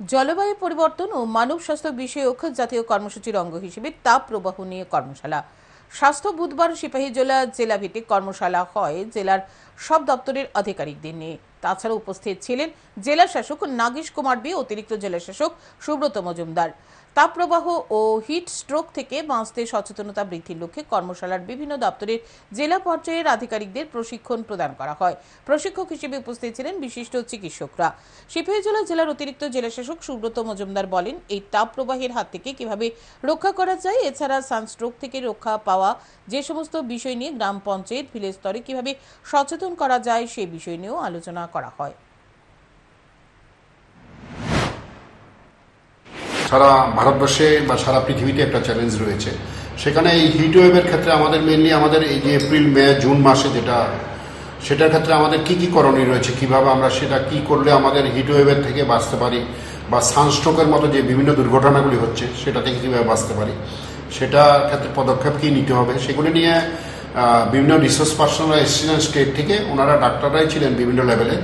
জলবায়ু পরিবর্তন ও মানব স্বাস্থ্য বিষয়ক জাতীয় কর্মসূচির অঙ্গ হিসেবে তাপ প্রবাহ নিয়ে কর্মশালা। স্বাস্থ্য বুধবার সিপাহী জেলা ভিত্তিক কর্মশালা হয় জেলার সব দপ্তরের আধিকারিকদের নিয়ে। তাছাড়া উপস্থিত ছিলেন জেলা শাসক নাগেশ কুমার বি, অতিরিক্ত জেলা শাসক সুব্রত মজুমদার। তাপপ্রবাহ ও হিট স্ট্রোক থেকে বাঁচতে সচেতনতা বৃদ্ধির লক্ষ্যে কর্মশালার বিভিন্ন দপ্তরের জেলা পর্যায়ের আধিকারিকদের প্রশিক্ষণ প্রদান করা হয়। প্রশিক্ষক হিসেবে উপস্থিত ছিলেন বিশিষ্ট চিকিৎসকরা। সিপাহীজলা জেলার অতিরিক্ত জেলাশাসক সুব্রত মজুমদার বলেন, এই তাপ প্রবাহের হাত থেকে কীভাবে রক্ষা করা যায়, এছাড়া সানস্ট্রোক থেকে রক্ষা পাওয়া যে সমস্ত বিষয় নিয়ে গ্রাম পঞ্চায়েত ভিলেজ স্তরে কীভাবে সচেতন করা যায়, সে বিষয় নিয়েও আলোচনা করা হয়। সারা ভারতবর্ষে বা সারা পৃথিবীতে একটা চ্যালেঞ্জ রয়েছে। সেখানে এই হিট ওয়েভের ক্ষেত্রে আমাদের মেনলি আমাদের এই যে এপ্রিল মে জুন মাসে যেটা, সেটার ক্ষেত্রে আমাদের কি কি করণীয় রয়েছে? কীভাবে আমরা সেটা কি করলে আমাদের হিট ওয়েভের থেকে বাঁচতে পারি? বা সানস্ট্রোকের মতো যে বিভিন্ন দুর্ঘটনাগুলি হচ্ছে, সেটা থেকে কীভাবে বাঁচতে পারি? সেটার ক্ষেত্রে পদক্ষেপ কী নিতে হবে? সেগুলি নিয়ে বিভিন্ন রিসোর্স পার্সনরা এসেছিলেন স্টেট থেকে ওনারা ডাক্তাররাই ছিলেন বিভিন্ন লেভেলে